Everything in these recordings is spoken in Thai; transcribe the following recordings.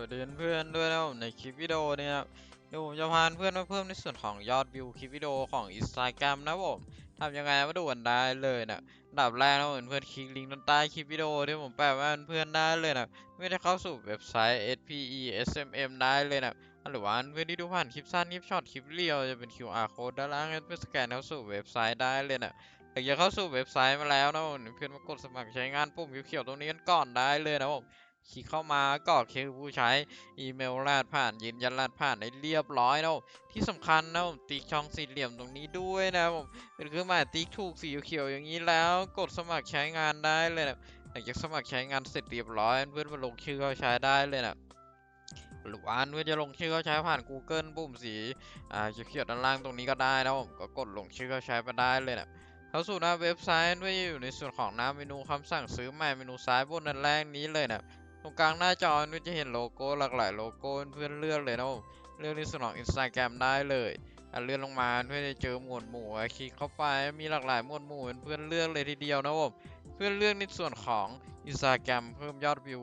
วัสดีเพื่อนด้วยนะครับผมในคลิปวิดีโอนี้ครับเดี๋ยวผมจะพาเพื่อนมาเพิ่มในส่วนของยอดวิวคลิปวิดีโอของ Instagram นะผมทำยังไงมาดูกันได้เลยนะดับแรกนะผมเพื่อนคลิกลิงก์ด้านใต้คลิปวิดีโอที่ผมแปะไว้เพื่อนได้เลยนะไม่ได้เข้าสู่เว็บไซต์ SPE SMM ได้เลยนะหรือว่าเพื่อนที่ดูผ่านคลิปสั้นคลิปช็อตคลิปเรียวจะเป็น QR code ด้านล่างเพื่อสแกนเข้าสู่เว็บไซต์ได้เลยนะหลังจากเข้าสู่เว็บไซต์มาแล้วนะผมเพื่อนมากดสมัครใช้งานปุ่มเขียวๆตรงนี้กันก่อนได้เลยนะผม คลิกเข้ามากรอกชื่อผู้ใช้อีเมลรหัสผ่านยืนยันรหัสผ่านให้เรียบร้อยนะผมที่สำคัญนะผมติ๊กช่องสี่เหลี่ยมตรงนี้ด้วยนะผมเป็นเครื่องหมายติ๊กถูกสีเขียวอย่างนี้แล้ว กดสมัครใช้งานได้เลยนะหลังจากสมัครใช้งานเสร็จเรียบร้อยเพื่อนมาลงชื่อเข้าใช้ได้เลยนะหรือว่าเพื่อนจะลงชื่อเข้าใช้ผ่าน Google ปุ่มสีอ่าเขียวด้านล่างตรงนี้ก็ได้นะผมก็กดลงชื่อเข้าใช้ไปได้เลยนะเข้าสู่หน้าเว็บไซต์ด้วยอยู่ในส่วนของหน้าเมนูคำสั่งซื้อใหม่เมนูซ้ายบนด้านแรกนี้เลยนะ ตรงกลางหน้าจอนี่จะเห็นโลโก้หลากหลายโลโก้เพื่อนเลือกเลยนะผมเลือกในส่วนของ Instagram ได้เลยอะเลื่อนลงมาเพื่อจะเจอหมวดหมู่คลิกเข้าไปมีหลากหลายหมวดหมู่เพื่อนเลือกเลยทีเดียวนะผมเพื่อนเลือกในส่วนของ Instagram เพิ่มยอดวิว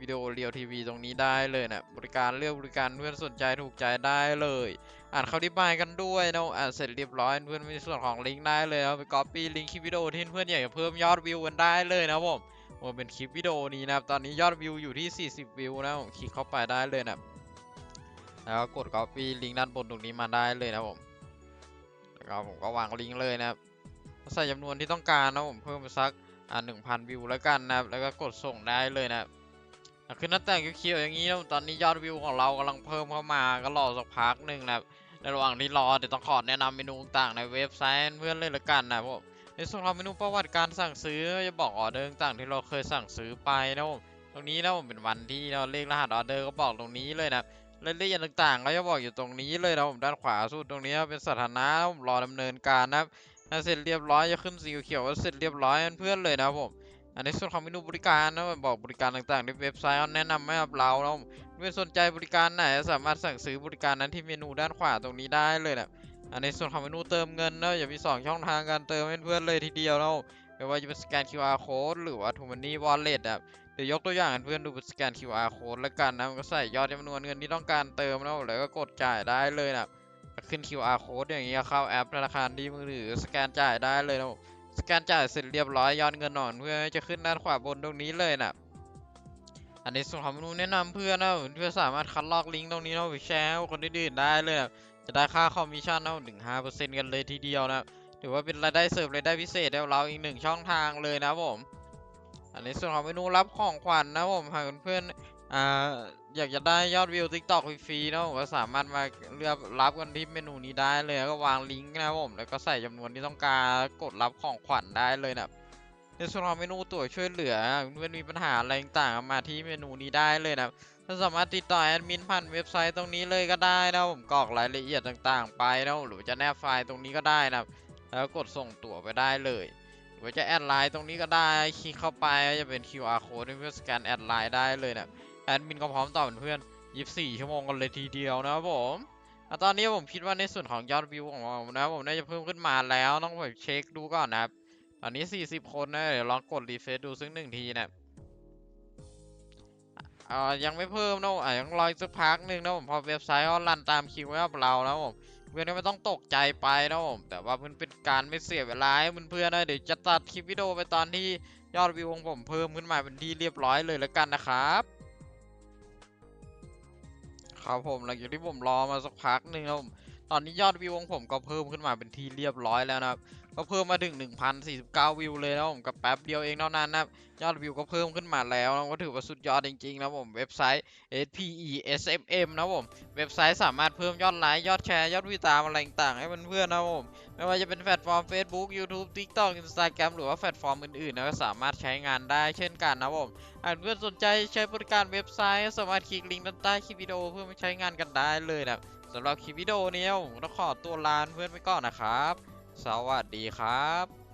วิดีโอเรียวทีวีตรงนี้ได้เลยนะบริการเลือกบริการเพื่อนสนใจถูกใจได้เลย อ่านคำอธิบายกันด้วยนะอ่านเสร็จเรียบร้อยเพื่อนมีส่วนของลิงก์ได้เลยนะไปก๊อปปี้ลิงก์คลิปวิดีโอที่เพื่อนอยากจะเพิ่มยอดวิวกันได้เลยนะผม ว่าเป็นคลิปวิดีโอนี้นะครับ ตอนนี้ยอดวิวอยู่ที่ 40 วิวนะผมคลิกเข้าไปได้เลยนะแล้วก็กด copy ลิงก์ด้านบนตรงนี้มาได้เลยนะผมแล้วผมก็วางลิงก์เลยนะครับใส่จำนวนที่ต้องการนะผมเพิ่มไปสักอ่า1,000 วิวแล้วกันนะครับ แล้วก็กดส่งได้เลยนะครับอะขึ้นหน้าแต่งเขียวๆอย่างนี้นะตอนนี้ยอดวิวของเรากำลังเพิ่มเข้ามาก็รอสักพักหนึ่งนะครับในระหว่างที่รอเดี๋ยวต้องขอแนะนำเมนูต่างในเว็บไซต์เพื่อนเลยละกันนะผม ในส่วนของเมนูประวัติการสั่งซื้อจะบอกออเดอร์ต่างที่เราเคยสั่งซื้อไปนะผมตรงนี้นะผมเป็นวันที่เราเลขรหัสออเดอร์ก็บอกตรงนี้เลยนะรายละเอียดต่างๆก็จะบอกอยู่ตรงนี้เลยนะผมด้านขวาสุดตรงนี้เป็นสถานะผมรอดำเนินการนะครับถ้าเสร็จเรียบร้อยจะขึ้นสีเขียวว่าเสร็จเรียบร้อยเพื่อนเลยนะผมอันในส่วนของเมนูบริการนะผมบอกบริการต่างๆในเว็บไซต์เอาแนะนำให้กับเรานะผมเพื่อนสนใจบริการไหนสามารถสั่งซื้อบริการนั้นที่เมนูด้านขวาตรงนี้ได้เลยนะ อันในส่วนของเมนูเติมเงินนะอย่ามี2ช่องทางการเติมให้เพื่อนเลยทีเดียวเนะไม่ว่าจะเป็นสแกน QR code หรือว่า t ูมันนี่ wallet อะเดี๋ยวยกตัวอย่างเพื่อนดูเป็นสแกน QR code แล้วกันนะมันก็ใส่ยอดจำนวนเงินที่ต้องการเติมนะแล้วก็กดจ่ายได้เลยนะขึ้น QR code อย่างเงี้ยเข้าแอปธนาคารที่มือถือสแกนจ่ายได้เลยนะสแกนจ่ายเสร็จเรียบร้อยยอดเงินหนอนเพื่อจะขึ้นด้านขวาบนตรงนี้เลยนะอันในส่วนของเมนูแนะนำเพื่อนนะเพื่อนสามารถคัดลอกลิงก์ตรงนี้เนะไปแชร์คนอื่นๆได้เลยนะ จะได้ค่าคอมมิชชั่นเท่าถึง5%กันเลยทีเดียวนะถือว่าเป็นรายได้เสริมรายได้พิเศษให้เราอีกหนึ่งช่องทางเลยนะผมอันนี้ส่วนของเมนูรับของขวัญนะผมหากเพื่อนอ่าอยากจะได้ยอดวิว TikTok ฟรีๆนะผมก็สามารถมาเลือกรับกันที่เมนูนี้ได้เลยก็วางลิงก์นะผมแล้วก็ใส่จำนวนที่ต้องการกดรับของขวัญได้เลยนะในส่วนของเมนูตัวช่วยเหลือเพื่อนมีปัญหาอะไรต่างมาที่เมนูนี้ได้เลยนะ ถ้าสามารถติดต่อแอดมินผ่านเว็บไซต์ตรงนี้เลยก็ได้นะผมกรอกรายละเอียดต่างๆ ไปนะหรือจะแนบไฟล์ตรงนี้ก็ได้นะแล้วกดส่งตั๋วไปได้เลยหรือจะแอดไลน์ตรงนี้ก็ได้คลิกเข้าไปจะเป็น QR code เพื่อสแกนแอดไลน์ได้เลยนะแอดมินก็พร้อมตอบเพื่อน24 ชั่วโมงกันเลยทีเดียวนะครับผมตอนนี้ผมคิดว่าในส่วนของยอดวิวของเรานะผมน่าจะเพิ่มขึ้นมาแล้วต้องไปเช็คดูก่อนนะครับ ตอนนี้ 40 คนนะเดี๋ยวลองกดรีเฟซดูสักหนึ่งทีนะ อ่ายังไม่เพิ่มนะผมอะยังรออีกสักพักหนึ่งนะผมพอเว็บไซต์เขารันตามคิวไว้กับเรานะผมเพื่อนไม่ต้องตกใจไปนะผมแต่ว่ามันเป็นการไม่เสียเวลาให้เพื่อนๆนะเดี๋ยวจะตัดคลิปวิดีโอไปตอนที่ยอดวิวของผมเพิ่มขึ้นมาเป็นที่เรียบร้อยเลยแล้วกันนะครับครับผมหลังจากที่ผมรอมาสักพักหนึ่งนะผมตอนนี้ยอดวิวของผมก็เพิ่มขึ้นมาเป็นที่เรียบร้อยแล้วนะครับ ก็เพิ่มมาถึง 1,049 วิวเลยนะผมกับแป๊บเดียวเองเท่านั้นนะยอดวิวก็เพิ่มขึ้นมาแล้วนะก็ถือว่าสุดยอดจริงๆนะผมเว็บไซต์ SPE SMM นะผมเว็บไซต์สามารถเพิ่มยอดไลค์ยอดแชร์ยอดวิวตามอะไรต่างๆให้เพื่อนๆนะผมไม่ว่าจะเป็นแพลตฟอร์ม Facebook YouTube TikTok Instagram หรือว่าแพลตฟอร์มอื่นๆนะก็สามารถใช้งานได้เช่นกันนะผมหากเพื่อนสนใจใช้บริการเว็บไซต์ สามารถคลิกลิงก์ด้านใต้คลิปวิดีโอเพื่อมาใช้งานกันได้เลยนะสำหรับคลิปวิดีโอนี้ผมต้องขอตัวลาเพื่อนไปก่อนนะครับ สวัสดีครับ